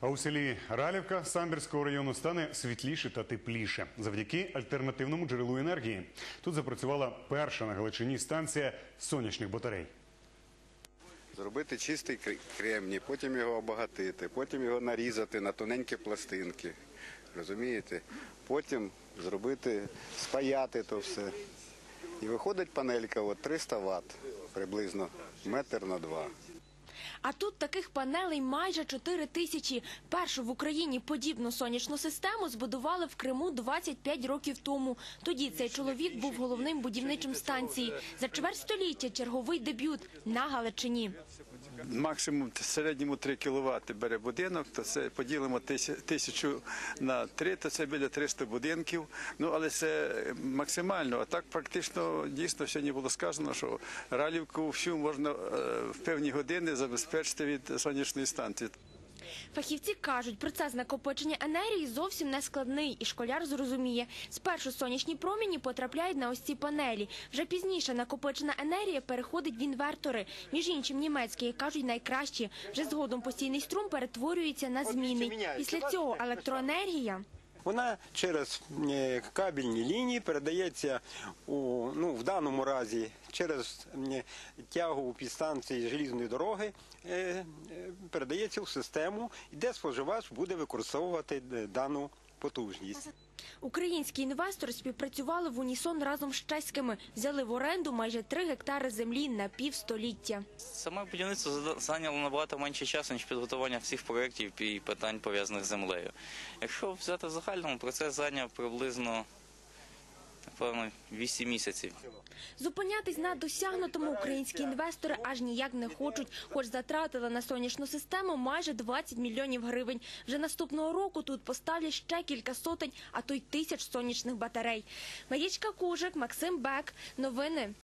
А у селі Ралівка Самбірського району стане світліше та тепліше завдяки альтернативному джерелу енергії. Тут запрацювала перша на Галичині станція сонячних батарей. Зробити чистий кр- кремній, потім його обагатити, потім його нарізати на тоненькі пластинки. Розумієте? Потім зробити, спаяти то все. І виходить панелька от 300 Вт, приблизно метр на два. А тут таких панелей майже 4 тисячі. Першу в Україні подібну сонячну систему збудували в Криму 25 років тому. Тоді цей чоловік був головним будівничим станції. За чверть століття черговий дебют на Галичині. Максимум в середньому 3 кВт бере будинок, то це поділимо тися- тисячу на 3, то це біля 300 будинків. Ну але це максимально. А так практично дійсно сьогодні було сказано, що ралівку всю можна е, в певні години забезпечити від сонячної станції. Фахівці кажуть, процес накопичення енергії зовсім не складний, і школяр зрозуміє. Спершу сонячні промені потрапляють на ось ці панелі. Вже пізніше накопичена енергія переходить в інвертори. Між іншим, німецькі кажуть найкращі. Вже згодом постійний струм перетворюється на зміни. Після цього електроенергія. Вона через е, кабельні лінії передається у ну в даному разі через тягу тягу підстанції желізної дороги, е, е, передається в систему, де споживач буде використовувати е, дану потужність. Українські інвестори співпрацювали в унісон разом з чеськими. Взяли в оренду майже три гектари землі на півстоліття. Саме будівництво зайняло набагато менше часу, ніж підготування всіх проєктів і питань пов'язаних з землею. Якщо взяти в загальному, процес зайняв приблизно напевно 8 місяців. Зупинятись на досягнутому українські інвестори аж ніяк не хочуть, хоч затратили на сонячну систему майже 20 мільйонів гривень. Вже наступного року тут поставлять ще кілька сотень, а то й тисяч сонячних батарей. Марічка Кужик, Максим Бек. Новини